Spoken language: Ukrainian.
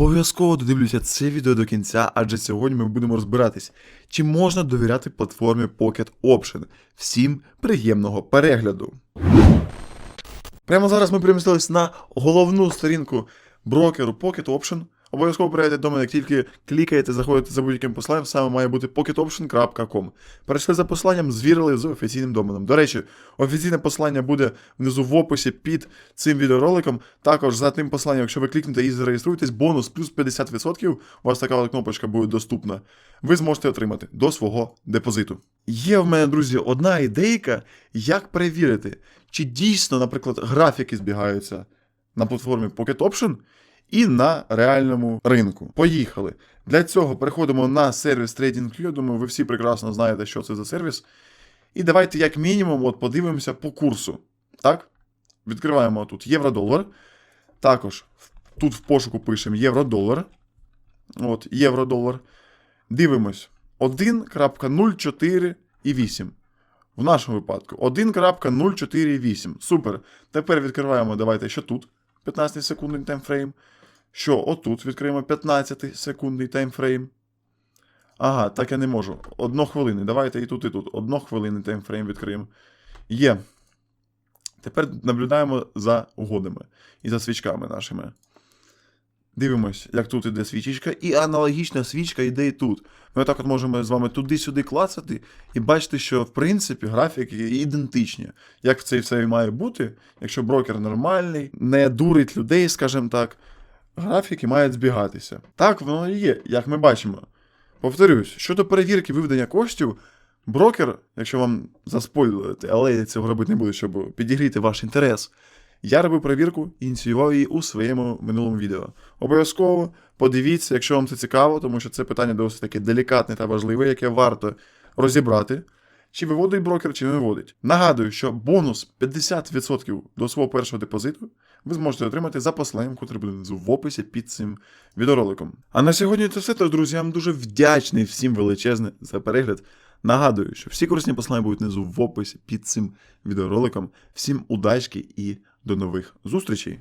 Обов'язково додивлюся це відео до кінця, адже сьогодні ми будемо розбиратись, чи можна довіряти платформі Pocket Option. Всім приємного перегляду. Прямо зараз ми перемістились на головну сторінку брокеру Pocket Option. Обов'язково перейдете до як тільки клікаєте, заходите за будь-яким посиланням, саме має бути pocketoption.com. Перейшли за посиланням, звірили з офіційним доменом. До речі, офіційне посилання буде внизу в описі під цим відеороликом. Також за тим посиланням, якщо ви клікнете і зареєструєтесь, бонус плюс 50%, у вас така кнопочка буде доступна. Ви зможете отримати до свого депозиту. Є в мене, друзі, одна ідейка, як перевірити, чи дійсно, наприклад, графіки збігаються на платформі Pocket Option і на реальному ринку. Поїхали. Для цього переходимо на сервіс TradingView. Я Думаю, ви всі прекрасно знаєте, що це за сервіс. І давайте, як мінімум, от подивимося по курсу. Так? Відкриваємо тут євро-долар. Також тут в пошуку пишемо євро-долар. От, євро-долар. Дивимось. 1.04,8. В нашому випадку 1.048. Супер. Тепер відкриваємо, давайте, що тут. 15 секундний таймфрейм. Що отут відкриємо 15 секундний таймфрейм. Ага, так я не можу. Одно хвилини. Давайте і тут, і тут. Одно хвилини таймфрейм відкриємо. Є. Тепер наблюдаємо за угодами і за свічками нашими. Дивимось, як тут іде свічечка, і аналогічна свічка йде і тут. Ми отак от можемо з вами туди-сюди клацати і бачити, що в принципі графіки ідентичні. Як це все має бути, якщо брокер нормальний, не дурить людей, скажімо так, графіки мають збігатися. Так воно і є, як ми бачимо. Повторюсь, щодо перевірки виведення коштів, брокер, якщо вам заспойлювати, але я цього робити не буду, щоб підігріти ваш інтерес. Я робив перевірку і ініціював її у своєму минулому відео. Обов'язково подивіться, якщо вам це цікаво, тому що це питання досить таке делікатне та важливе, яке варто розібрати, чи виводить брокер, чи не виводить. Нагадую, що бонус 50% до свого першого депозиту ви зможете отримати за посиланням, котре буде внизу в описі під цим відеороликом. А на сьогодні це все. Тож, друзі, я вам дуже вдячний всім величезне за перегляд. Нагадую, що всі корисні посилання будуть внизу в описі під цим відеороликом. Всім удачки і до нових зустрічей!